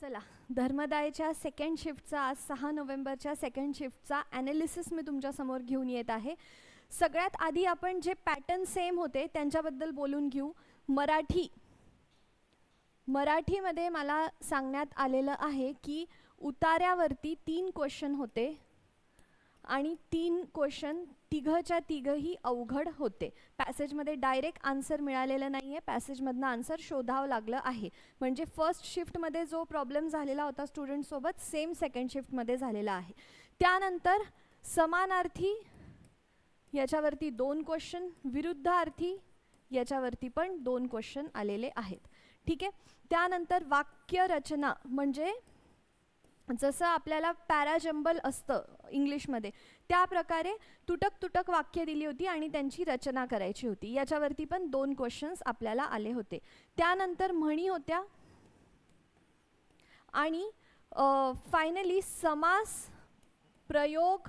चला धर्मदायच्या सेकंड शिफ्टचा आज सहा नोव्हेंबरच्या सेकंड शिफ्टचा ॲनालिसिस मी तुमच्यासमोर घेऊन येत आहे. सगळ्यात आधी आपण जे पॅटर्न सेम होते त्यांच्याबद्दल बोलून घेऊ. मराठी. मराठीमध्ये मला सांगण्यात आलेलं आहे की उतार्यावरती तीन क्वेश्चन होते. आणि तीन क्वेश्चन तिघंच्या तिघंही अवघड होते. पॅसेजमध्ये डायरेक्ट आन्सर मिळालेलं नाही आहे पॅसेजमधनं आन्सर शोधावं लागलं आहे. म्हणजे फर्स्ट शिफ्टमध्ये जो प्रॉब्लेम झालेला होता स्टुडंटसोबत सेम सेकंड शिफ्टमध्ये झालेला आहे. त्यानंतर समानार्थी याच्यावरती दोन क्वेश्चन विरुद्धार्थी याच्यावरती पण दोन क्वेश्चन आलेले आहेत. ठीक आहे? त्यानंतर वाक्यरचना म्हणजे जसं आपल्याला पॅराजंबल असतं इंग्लिशमध्ये त्या प्रकारे तुटक तुटक वाक्य दिली होती आणि त्यांची रचना करायची होती. याच्यावरती पण दोन क्वेश्चन्स आपल्याला आले होते. त्यानंतर म्हणी होत्या आणि फायनली समास प्रयोग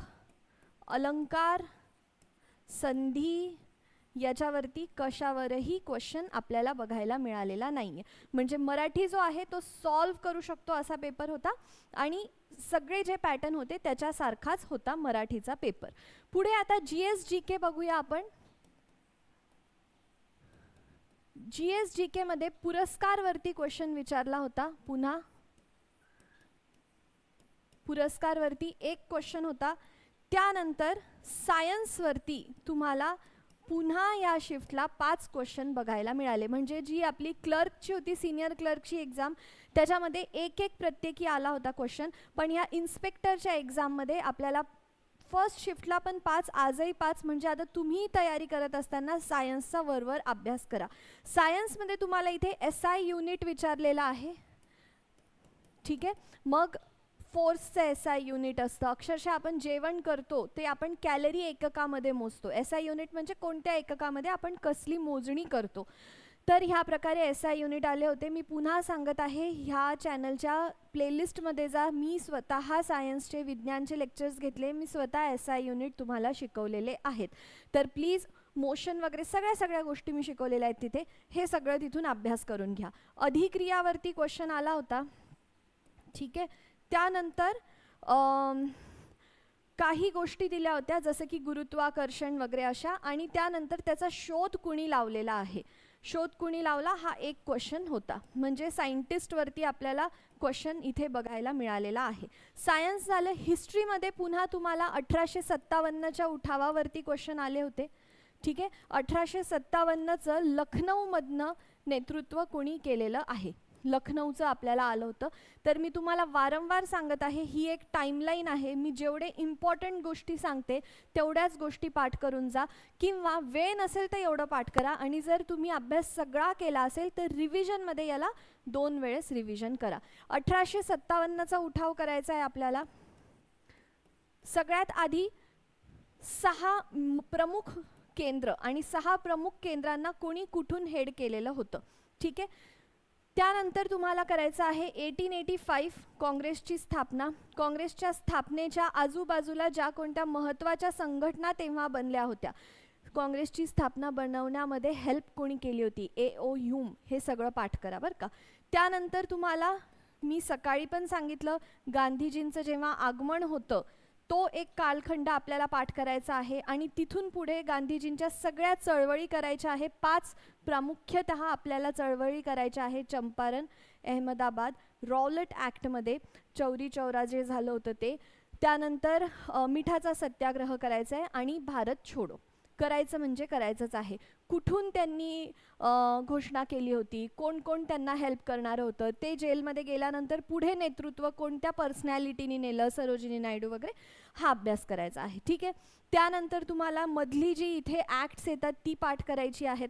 अलंकार संधी याच्यावरती कशावरही क्वेश्चन आपल्याला बघायला मिळालेला नाही आहे म्हणजे मराठी जो आहे तो सॉल्व करू शकतो असा पेपर होता आणि सगळे जे पॅटर्न होते त्याच्यासारखाच होता मराठीचा पेपर पुढे आता जी एस जी के बघूया आपण. जी एस जी केमध्ये पुरस्कारवरती क्वेश्चन विचारला होता. पुन्हा. पुरस्कारवरती एक क्वेश्चन होता. त्यानंतर सायन्सवरती तुम्हाला पुन्हा या शिफ्टला पाच क्वेश्चन बघायला मिळाले. म्हणजे जी आपली क्लर्कची होती सिनियर क्लर्कची एक्झाम त्याच्यामध्ये एक एक प्रत्येकी आला होता क्वेश्चन पण या इन्स्पेक्टरच्या एक्झाममध्ये आपल्याला फर्स्ट शिफ्टला पण पाच आजही पाच. म्हणजे आता तुम्ही तयारी करत असताना सायन्सचा वरवर अभ्यास करा. सायन्समध्ये तुम्हाला इथे एस आय युनिट विचारलेला आहे. ठीक आहे? मग फोर्सचं एस आय युनिट असतं. अक्षरशः आपण जेवण करतो ते आपण कॅलरी एककामध्ये मोजतो. एस आय युनिट म्हणजे कोणत्या एककामध्ये आपण कसली मोजणी करतो. तर ह्या प्रकारे एस आय युनिट आले होते. मी पुन्हा सांगत आहे ह्या चॅनलच्या प्लेलिस्टमध्ये जा. मी स्वतः सायन्सचे विज्ञानचे लेक्चर्स घेतले. मी स्वतः एस आय युनिट तुम्हाला शिकवलेले आहेत. तर प्लीज मोशन वगैरे सगळ्या सगळ्या गोष्टी मी शिकवलेल्या आहेत तिथे. हे सगळं तिथून अभ्यास करून घ्या. अधिक्रियावरती क्वेश्चन आला होता. ठीक आहे? त्यानंतर काही गोष्टी दिल्या होत्या जसं की गुरुत्वाकर्षण वगैरे अशा आणि त्यानंतर त्याचा शोध कुणी लावलेला आहे. शोध कुणी लावला? हा एक क्वेश्चन होता. म्हणजे सायंटिस्टवरती आपल्याला क्वेश्चन इथे बघायला मिळालेला आहे. सायन्स झालं. हिस्ट्रीमध्ये पुन्हा तुम्हाला अठराशे सत्तावन्नच्या उठावावरती क्वेश्चन आले होते. ठीक आहे? अठराशे सत्तावन्नचं लखनौमधनं नेतृत्व कुणी केलेलं आहे? लखनौचं आपल्याला आलं होतं. तर मी तुम्हाला वारंवार सांगत आहे ही एक टाईमलाईन आहे. मी जेवढे इम्पॉर्टंट गोष्टी सांगते तेवढ्याच गोष्टी पाठ करून जा. किंवा वेळ नसेल तर एवढं पाठ करा. आणि जर तुम्ही अभ्यास सगळा केला असेल तर रिव्हिजनमध्ये याला दोन वेळेस रिव्हिजन करा. अठराशे सत्तावन्नचा उठाव करायचा आहे आपल्याला. सगळ्यात आधी सहा प्रमुख केंद्र आणि सहा प्रमुख केंद्रांना कोणी कुठून हेड केलेलं होतं. ठीक आहे? त्यानंतर तुम्हाला करायचं आहे एटीन एटी फाईव्ह काँग्रेसची स्थापना. काँग्रेसच्या स्थापनेच्या आजूबाजूला ज्या कोणत्या महत्त्वाच्या संघटना तेव्हा बनल्या होत्या काँग्रेसची स्थापना बनवण्यामध्ये हेल्प कोणी केली होती? ए ओ ह्यूम हे सगळं पाठ करा बरं का. त्यानंतर तुम्हाला मी सकाळी पण सांगितलं गांधीजींचं जेव्हा आगमन होतं तो एक कालखंड आपल्याला पाठ करायचा आहे आणि तिथून पुढे गांधीजींच्या सगळ्या चळवळी करायच्या आहे. पाच प्रामुख्यतः आपल्याला चळवळी करायच्या आहे चंपारण अहमदाबाद रॉलट ॲक्टमध्ये. चौरी चौरा जे झालं होतं ते. त्यानंतर मिठाचा सत्याग्रह करायचा आहे आणि भारत छोडो. करायचं म्हणजे करायचंच आहे. कुठून त्यांनी घोषणा केली होती? कोण कोण त्यांना हेल्प करणारं होतं? ते जेलमध्ये गेल्यानंतर पुढे नेतृत्व कोणत्या पर्सनॅलिटीने नेलं? सरोजिनी नायडू वगैरे? हा अभ्यास करायचा आहे. ठीक आहे? त्यानंतर तुम्हाला मधली जी इथे ॲक्ट्स येतात ती पाठ करायची आहेत.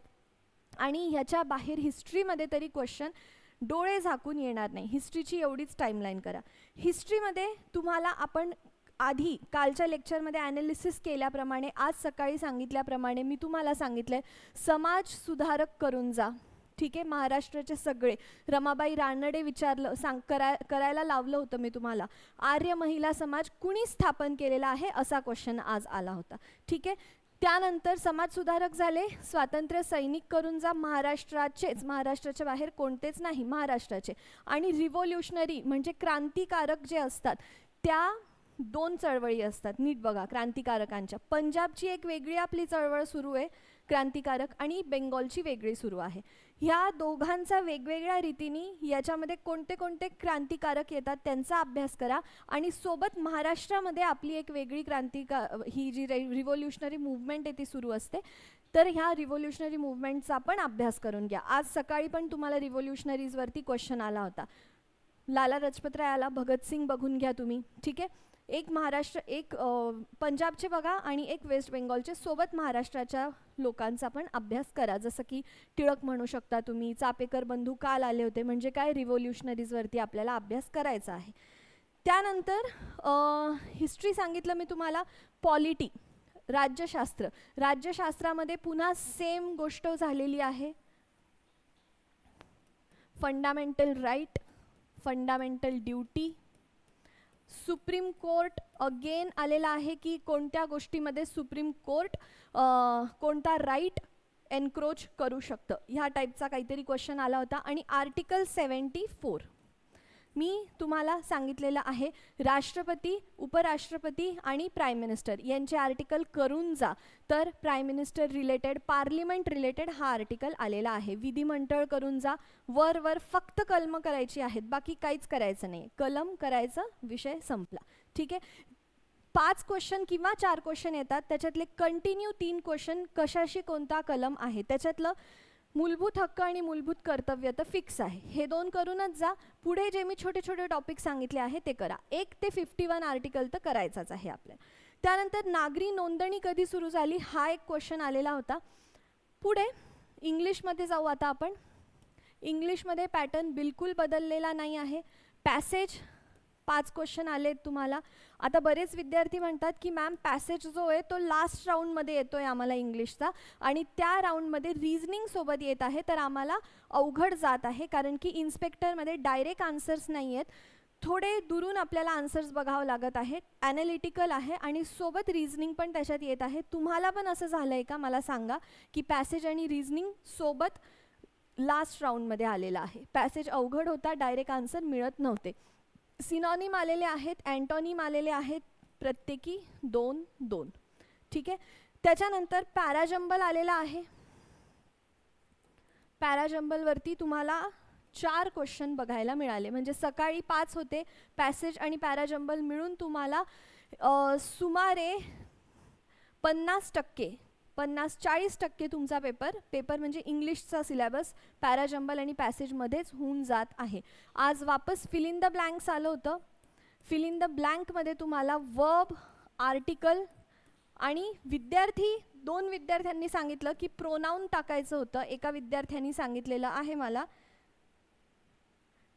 आणि ह्याच्या बाहेर हिस्ट्रीमध्ये तरी क्वेश्चन डोळे झाकून येणार नाही. हिस्ट्रीची एवढीच टाईमलाईन करा. हिस्ट्रीमध्ये तुम्हाला आपण आधी कालच्या लेक्चरमध्ये ॲनालिसिस केल्याप्रमाणे आज सकाळी सांगितल्याप्रमाणे मी तुम्हाला सांगितलं आहे समाज सुधारक करून जा. ठीक आहे? महाराष्ट्राचे सगळे. रमाबाई रानडे विचारलं सांग करा करायला लावलं होतं मी तुम्हाला. आर्य महिला समाज कुणी स्थापन केलेला आहे? असा क्वेश्चन आज आला होता. ठीक आहे? त्यानंतर समाजसुधारक झाले. स्वातंत्र्य सैनिक करून जा. महाराष्ट्राचेच. महाराष्ट्राच्या बाहेर कोणतेच नाही. महाराष्ट्राचे. आणि रिव्होल्युशनरी म्हणजे क्रांतिकारक जे असतात त्या दोन चळवळी असतात. नीट बघा क्रांतिकारकांच्या. पंजाबची एक वेगळी आपली चळवळ सुरू आहे क्रांतिकारक आणि बेंगॉलची वेगळी सुरू आहे. ह्या दोघांचा वेगवेगळ्या रीतीने याच्यामध्ये कोणते कोणते क्रांतिकारक येतात त्यांचा अभ्यास करा आणि सोबत महाराष्ट्रामध्ये आपली एक वेगळी क्रांतिका ही जी रिव्होल्युशनरी मुवमेंट आहे ती सुरू असते. तर ह्या रिव्होल्युशनरी मुवमेंटचा पण अभ्यास करून घ्या. आज सकाळी पण तुम्हाला रिव्होल्युशनरीजवरती क्वेश्चन आला होता. लाला लजपत राय आला भगतसिंग बघून घ्या तुम्ही. ठीक आहे? एक महाराष्ट्र एक पंजाबचे बघा आणि एक वेस्ट बेंगॉलचे सोबत महाराष्ट्राच्या लोकांचा पण अभ्यास करा. जसं की टिळक म्हणू शकता तुम्ही चापेकर बंधू काल आले होते म्हणजे काय रिव्होल्युशनरीजवरती आपल्याला अभ्यास करायचा आहे. त्यानंतर हिस्ट्री सांगितलं मी तुम्हाला पॉलिटी राज्यशास्त्र. राज्यशास्त्रामध्ये पुन्हा सेम गोष्ट झालेली आहे. Fundamental right fundamental duty supreme court again आलेला आहे की कोणत्या गोष्टीमध्ये सुप्रीम कोर्ट कोणता राईट एनक्रोच करू शकतं? ह्या टाईपचा काहीतरी क्वेश्चन आला होता. आणि आर्टिकल सेवन्टी फोर. मी तुम्हाला सांगितलेलं आहे राष्ट्रपती उपराष्ट्रपती आणि प्राईम मिनिस्टर यांचे आर्टिकल करून जा. तर prime minister related parliament related हा आर्टिकल आलेला आहे. विधिमंडळ करून जा. वर वर फक्त कलम करायची आहेत. बाकी काहीच करायचं नाही. कलम करायचा विषय संपला. ठीक आहे? पाच क्वेश्चन किंवा चार क्वेश्चन येतात. त्याच्यातले कंटिन्यू तीन क्वेश्चन कशाशी कोणता कलम आहे? त्याच्यातलं मूलभूत हक्क आणि मूलभूत कर्तव्य तर फिक्स आहे. हे दोन करूनच जा. पुढे जे मी छोटे छोटे टॉपिक सांगितले आहे ते करा. एक ते फिफ्टी वन आर्टिकल तर करायचाच आहे आपल्याला त्यानंतर नागरी नोंदणी कधी सुरू झाली? हा एक क्वेश्चन आलेला होता. पुढे इंग्लिशमध्ये जाऊ आता आपण. इंग्लिशमध्ये पॅटर्न बिलकुल बदललेला नाही आहे. पॅसेज पाच क्वेश्चन आले तुम्हाला. आता बरेच विद्यार्थी म्हणतात की मॅम पॅसेज जो आहे तो लास्ट राऊंडमध्ये येतो आहे आम्हाला इंग्लिशचा आणि त्या राऊंडमध्ये रिजनिंगसोबत येत आहे तर आम्हाला अवघड जात आहे कारण की इन्स्पेक्टरमध्ये डायरेक्ट आन्सर्स नाही आहेत. थोडे दुरून आपल्याला आन्सर्स बघावं लागत आहेत ॲनालिटिकल आहे आणि सोबत रिझनिंग पण त्याच्यात येत आहे. तुम्हाला पण असं झालं आहे का? मला सांगा की पॅसेज आणि रिझनिंग सोबत लास्ट राऊंडमध्ये आलेला आहे. पॅसेज अवघड होता डायरेक्ट आन्सर मिळत नव्हते. सिनॉनिम आलेले आहेत अँटॉनिम आलेले आहेत प्रत्येकी दोन दोन. ठीक आहे? त्याच्यानंतर पॅराजंबल आलेला आहे. पॅराजंबलवरती तुम्हाला चार क्वेश्चन बघायला मिळाले. म्हणजे सकाळी पाच होते पॅसेज आणि पॅराजंबल मिळून तुम्हाला सुमारे पन्नास टक्के पन्नास चाळीस टक्के तुमचा पेपर पेपर म्हणजे इंग्लिशचा सिलेबस पॅराजंबल आणि पॅसेजमध्येच होऊन जात आहे. आज वापस फिल इन द ब्लँक्स आलं होतं. फिल इन द ब्लँकमध्ये तुम्हाला वर्ब आर्टिकल आणि विद्यार्थी दोन विद्यार्थ्यांनी सांगितलं की प्रोनाऊन टाकायचं होतं. एका विद्यार्थ्यांनी सांगितलेलं आहे मला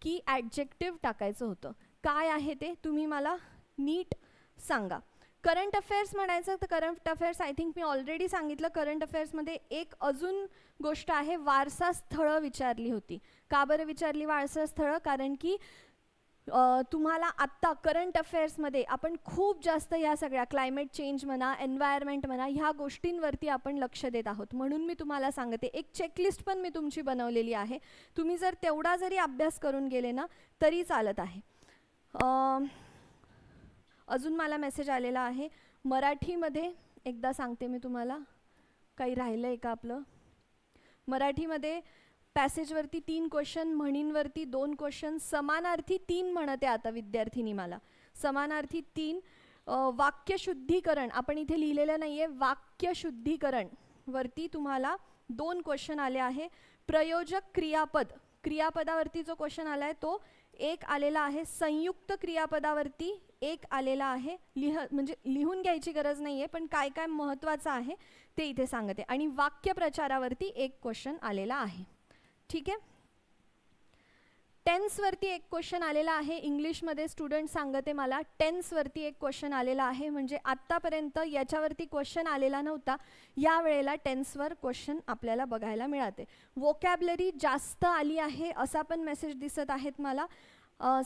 की ॲडजेक्टिव्ह टाकायचं होतं. काय आहे ते तुम्ही मला नीट सांगा. करंट अफेअर्स म्हणायचं तर करंट अफेअर्स आय थिंक मी ऑलरेडी सांगितलं करंट अफेअर्समध्ये एक अजून गोष्ट आहे वारसा स्थळं विचारली होती. का बरं विचारली वारसा स्थळं? कारण की तुम्हाला आत्ता करंट अफेअर्समध्ये आपण खूप जास्त ह्या सगळ्या क्लायमेट चेंज म्हणा एन्व्हायरमेंट म्हणा ह्या गोष्टींवरती आपण लक्ष देत आहोत. म्हणून मी तुम्हाला सांगते एक चेकलिस्ट पण मी तुमची बनवलेली आहे. तुम्ही जर तेवढा जरी अभ्यास करून गेले ना तरी चालत आहे. अजून मला मेसेज आलेला आहे. मराठीमध्ये एकदा सांगते मी तुम्हाला. काही राहिलं आहे का आपलं? मराठीमध्ये पॅसेजवरती तीन क्वेश्चन म्हणींवरती दोन क्वेश्चन समानार्थी तीन म्हणते आता विद्यार्थिनी मला. समानार्थी तीन वाक्यशुद्धीकरण आपण इथे लिहिलेलं नाही आहे वाक्यशुद्धीकरण वरती तुम्हाला दोन क्वेश्चन आले आहे. प्रयोजक क्रियापद क्रियापदावरती जो क्वेश्चन आला आहे तो एक आलेला आहे. संयुक्त क्रियापदावरती एक आलेला आहे. लिह म्हणजे लिहून घ्यायची गरज नाही आहे पण काय काय महत्त्वाचं आहे ते इथे सांगते. आणि वाक्यप्रचारावरती एक क्वेश्चन आलेला आहे. ठीक आहे? टेन्सवरती एक क्वेश्चन आलेला आहे. इंग्लिशमध्ये स्टुडंट सांगते मला टेन्सवरती एक क्वेश्चन आलेला आहे. म्हणजे आत्तापर्यंत याच्यावरती क्वेश्चन आलेला नव्हता. या वेळेला टेन्सवर क्वेश्चन आपल्याला बघायला मिळते. वोकॅबलरी जास्त आली आहे असा पण मेसेज दिसत आहेत मला.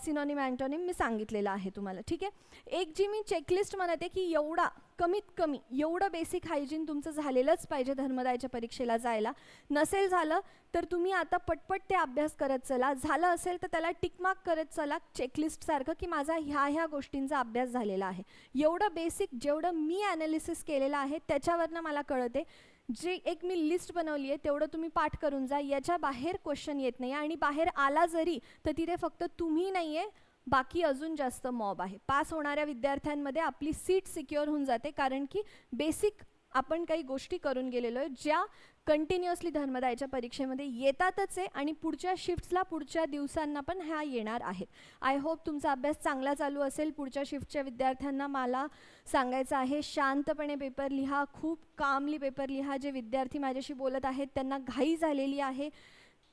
सिनॉनिम अँटोनिम मी सांगितलेलं आहे तुम्हाला ठीक आहे? एक जी मी चेकलिस्ट म्हणते की एवढा कमीत कमी एवढं बेसिक हायजीन तुमचं झालेलंच पाहिजे धर्मदायच्या परीक्षेला जायला. नसेल झालं तर तुम्ही आता पटपट ते अभ्यास करत चला. झालं असेल तर त्याला टिकमार्क करत चला चेकलिस्टसारखं की माझा ह्या ह्या गोष्टींचा अभ्यास झालेला आहे. एवढं बेसिक जेवढं मी ॲनालिसिस केलेलं आहे त्याच्यावरनं मला कळते. जे एक मी लिस्ट बनवली आहे तेवढं तुम्ही पाठ करून जा. याच्या बाहेर क्वेश्चन येत नाही. आणि बाहेर आला जरी तर तिथे फक्त तुम्ही नाही आहे बाकी अजून जास्त मॉब आहे. पास होणाऱ्या विद्यार्थ्यांमध्ये आपली सीट सिक्युअर होऊन जाते. कारण की बेसिक आपण काही गोष्टी करून गेलेलो आहे ज्या कंटिन्युअसली धर्मदायच्या परीक्षेमध्ये येतातच आहे आणि पुढच्या शिफ्ट्सला पुढच्या दिवसांना पण ह्या येणार आहेत. आय होप तुमचा अभ्यास चांगला चालू असेल. पुढच्या शिफ्टच्या विद्यार्थ्यांना मला सांगायचं आहे शांतपणे पेपर लिहा खूप कामली पेपर लिहा. जे विद्यार्थी माझ्याशी बोलत आहेत त्यांना घाई झालेली आहे.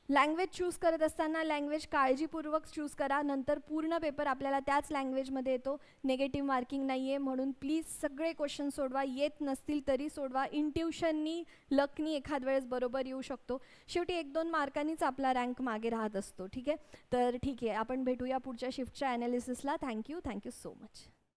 लँग्वेज चूज करत असताना लँग्वेज काळजीपूर्वक चूज करा. नंतर पूर्ण पेपर आपल्याला त्याच लँग्वेजमध्ये येतो. नेगेटिव्ह मार्किंग नाही आहे म्हणून प्लीज सगळे क्वेश्चन सोडवा. येत नसतील तरी सोडवा. इंट्युशननी लकनी एखाद वेळेस बरोबर येऊ शकतो. शेवटी एक दोन मार्कांनीच आपला रँक मागे राहत असतो. ठीक आहे? तर ठीक आहे. आपण भेटूया पुढच्या शिफ्टच्या ॲनालिसिसला thank you thank you so much